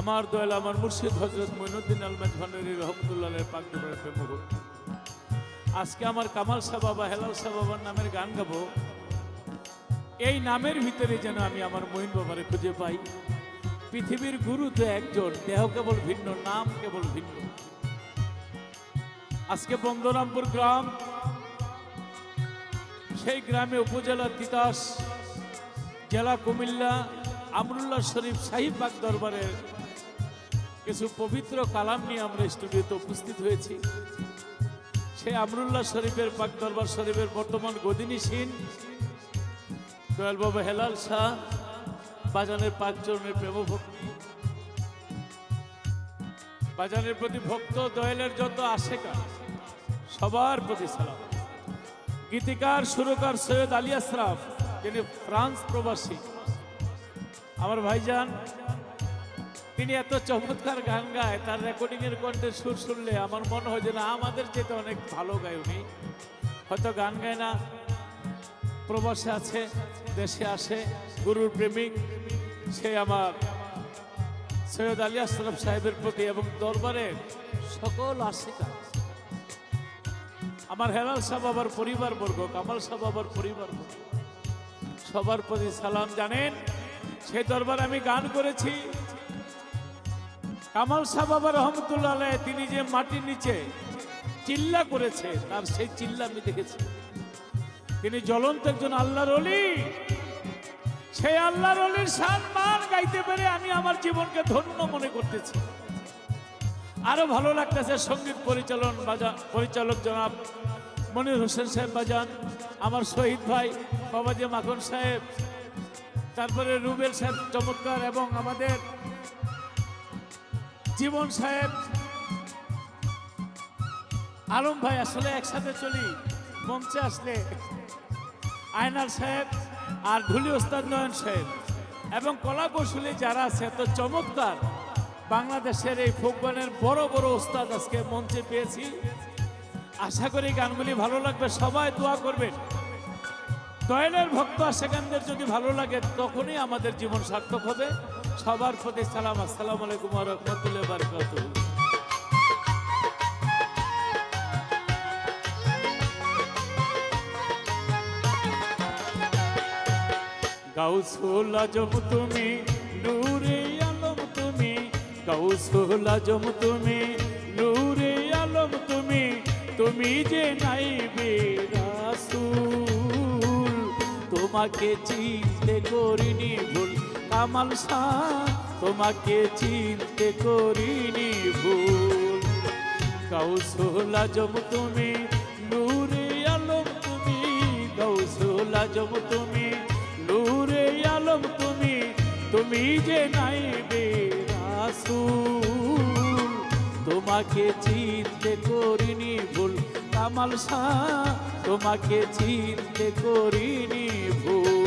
আমার দয়াল, আমার মুর্শিদ হজরত আজকে আমার কামাল শাহ বাবা হেলাল শাহ নামের গান গাবো। এই নামের ভিতরে যেন আমি আমার মহিন বাবারে খুঁজে পাই। পৃথিবীর গুরু তো একজন, দেহ কেবল ভিন্ন, নাম কেবল ভিন্ন। আজকে বন্দরামপুর গ্রাম, সেই গ্রামে উপজেলা তিতাস, জেলা কুমিল্লা, আমরুল্লাহ শরীফ সাহিব বাগ দরবারের কিছু পবিত্র কালাম নিয়ে আমরা স্টুডিওতে উপস্থিত হয়েছি। সেই আমরুল্লাহ শরীফের পাক দরবার শরীফের বর্তমান গদিনী সিন দয়াল বাবা হেলাল শাহ, বাজানের পাঁচ চরণের প্রেম ভক্তি বাজানের প্রতি ভক্ত, দয়ালের যত আশেকা সবার প্রতি সালাম। গীতিকার, সুরকার সৈয়দ আলী আশরাফ তিনি ফ্রান্স প্রবাসী। আমার ভাইজান, তিনি এত চমৎকার গান গায়, তার রেকর্ডিং এর কণ্ঠে সুর শুনলে আমার মনে হয় যে না, আমাদের যেতে অনেক ভালো গায় উনি। হয়তো গান গায় না, প্রবাসে আছে, দেশে আসে, গুরুর প্রেমিক, সে আমার সৈয়দ আলী আসলাম সাহেবের প্রতি এবং দরবারের সকল আশিকা আমার হেলাল সাহ পরিবার বর্গ কামাল সাহ পরিবার বর্গ সবার প্রতি সালাম জানেন, সেই দরবারে আমি গান করেছি। কামাল সাহ বাবা রহমতুল্লাহ তিনি যে মাটির নিচে চিল্লা করেছে, তার সেই চিল্লা আমি দেখেছি। তিনি জ্বলন্ত একজন আল্লাহর অলি সেই আল্লাহর অলির সম্মান গাইতে পেরে আমি আমার জীবনকে ধন্য মনে করতেছি। আরও ভালো লাগতেছে সংগীত পরিচালন বাজান, পরিচালক জনাব মনির হোসেন সাহেব বাজান, আমার শহীদ ভাই বাবাজি মাখন সাহেব, তারপরে রুবেল সাহেব চমৎকার এবং আমাদের জীবন সাহেব, আলম ভাই আসলে একসাথে চলি, মঞ্চে আসলে আয়নার সাহেব আর ঢুলি ওস্তাদ নয়ন সাহেব। এবং কলা কৌশলী যারা আছে তো চমৎকার। বাংলাদেশের এই ফোক গানের বড় বড় ওস্তাদ আজকে মঞ্চে পেয়েছি। আশা করি গানগুলি ভালো লাগবে, সবাই দোয়া করবেন। দয়ালের ভক্ত সেখানদের যদি ভালো লাগে, তখনই আমাদের জীবন সার্থক হবে। সবার প্রতি সালাম, আসসালামু আলাইকুম রহমতুল্লাহ বারকাতুহ। গাউসুল আজম তুমি, নূরে আলম তুমি, গাউসুল আজম তুমি, নূরে আলম তুমি তুমি যে নাই রাসূল, তোমাকে চিনতে করিনি ভুল, কামাল শাহ, তোমাকে চিনতে করিনি ভুল। গাউসুল আজম তুমি, নূরে আলম তুমি, গাউসুল আজম তুমি নূরে আলম, তুমি তুমি যে নাই বেরাসু তোমাকে চিনতে করিনি ভুল, কামাল শাহ, তোমাকে চিনতে করিনি ভুল।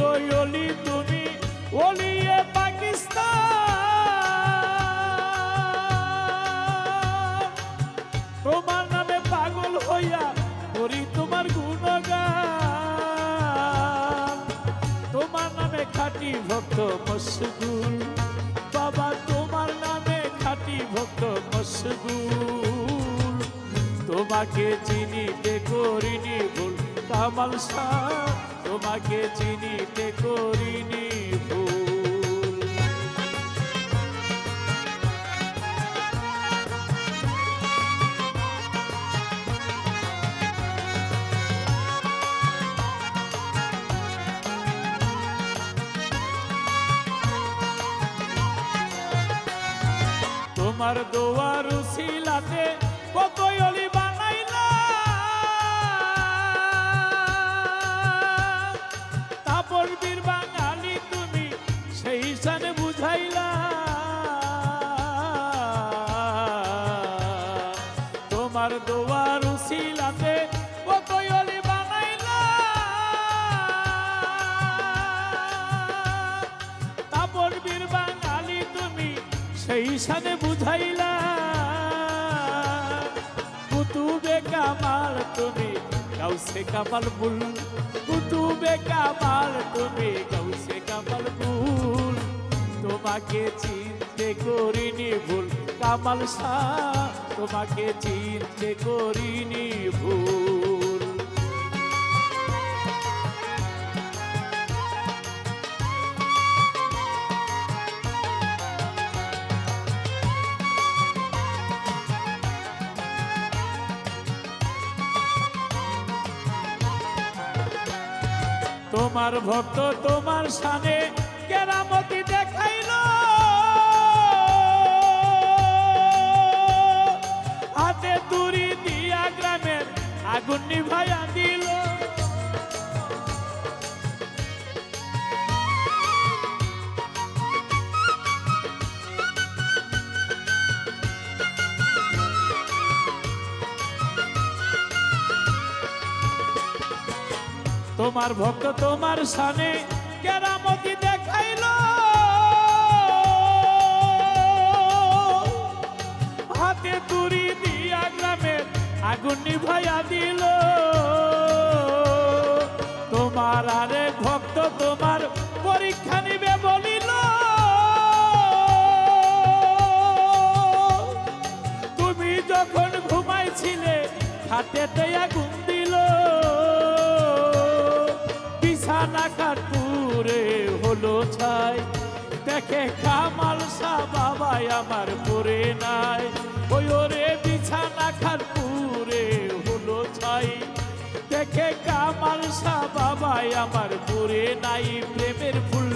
রই অলি তুমি অলিয়ে পাকিস্তান। তোমার নামে পাগল হইয়া করি তোমার গুণগান। তোমার নামে খাটি ভক্ত মশগুল। বাবা, তোমার নামে খাটি ভক্ত মশগুল। তোমাকে চিনিতে করিনি ভুল কামাল শাহ তোমাকে চিনিতে করিনি ভুল। তোমার দোয়ার শিলাতে তোমার দোয়ার উসিলাতে কতই অলি বানাইলা। তাপর বীর বাঙালি তুমি সেই সানে বুঝাইলা। কুতুবে কামাল তুমি গাউসে কামাল বুল কুতুবে কামাল তুমি গাউসে কামাল বুল তোমাকে চিনতে করিনি ভুল। কামাল শাহ তোমাকে চিনতে করিনি ভুল। তোমার ভক্ত তোমার সানে তোমার ভক্ত তোমার সানে কেরামতি দেখাইল। হাতে তুরি দিয়া গ্রামের আগুন নিভাইয়া দিল। তোমার আরে ভক্ত তোমার পরীক্ষা নিবে বলিল। তুমি যখন ঘুমাইছিলে হাতেতে আগুন বিছানা কাটপুরে হলো ছাই। দেখে কামাল সা বাবাই আমার পরে নাই। ওই ওরে বিছানা খাটপুরে হলো ছাই। দেখে কামাল সা বাবাই আমার পরে নাই। প্রেমের ফুল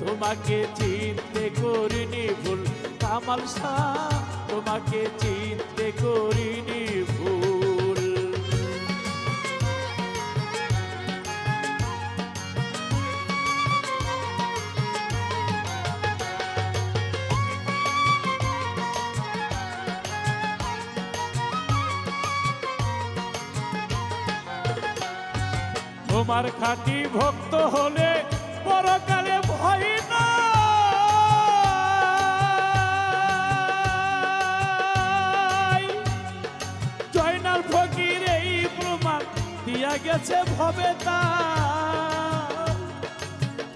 তোমাকে চিনতে করিনি ভুল। কামাল শাহ তোমাকে চিনতে করিনি তোমার খাঁটি ভক্ত হলে পরকালে ভয় নাই জয়নাল ফকির এই প্রমাণ দিয়া গেছে ভবে।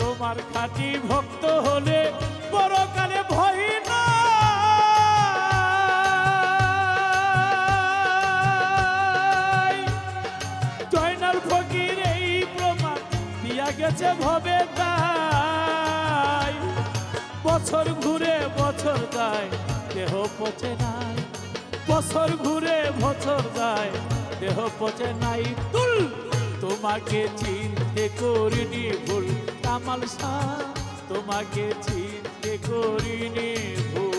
তোমার খাঁটি ভক্ত হলে পরকালে ভয় ভবে তাই। বছর ঘুরে বছর যায়, দেহ পচে নাই। বছর ঘুরে বছর যায়, দেহ পচে নাই। তুল, তোমাকে চিনতে করিনি ভুল। কামাল শাহ তোমাকে চিনতে করিনি ভুল।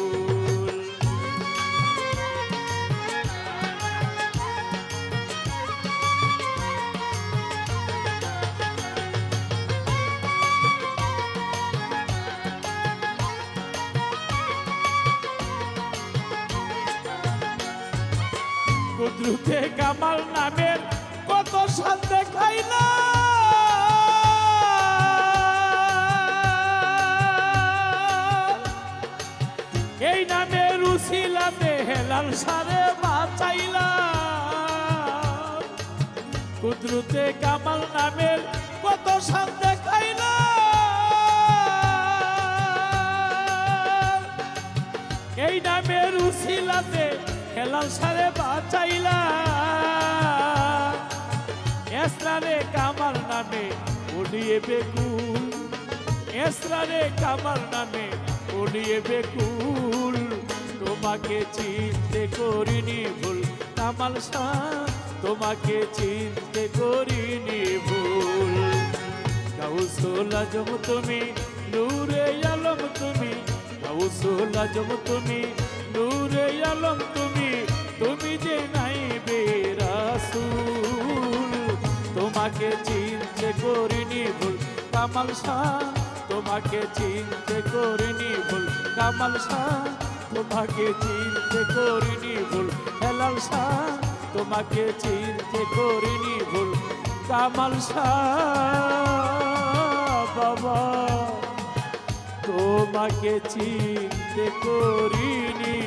কুদ্রুতে কামাল নামের কত সাল দেখাইলা এই নামে রুশিলাতে হেলাল সারে বাঁচাইলা কুদ্রুতে কামাল নামের কত সাল দেখাইলা এই নামের উশিলাতে হেলাল সারে বাঁচাইলা। এসরারে কামার নামে উড়িয়ে বেকুল এসরারে কামাল নামে উড়িয়ে বেকুল তোমাকে চিনতে করিনি ভুল, কামাল তোমাকে চিনতে করিনি ভুল। গাউসুল আজম তুমি, নূরে আলম তুমি। গাউসুল আজম তুমি, নূরে আলম তুমি। তুমি যে নাই বেরাসুল, তোমাকে চিনতে করিনি ভুল। কামাল শাহ, তোমাকে চিনতে করিনি ভুল। কামাল শাহ, তোমাকে চিনতে করিনি ভুল। হেলাল শাহ, তোমাকে চিনতে করিনি ভুল। কামাল বাবা, তোমাকে চিনতে করিনি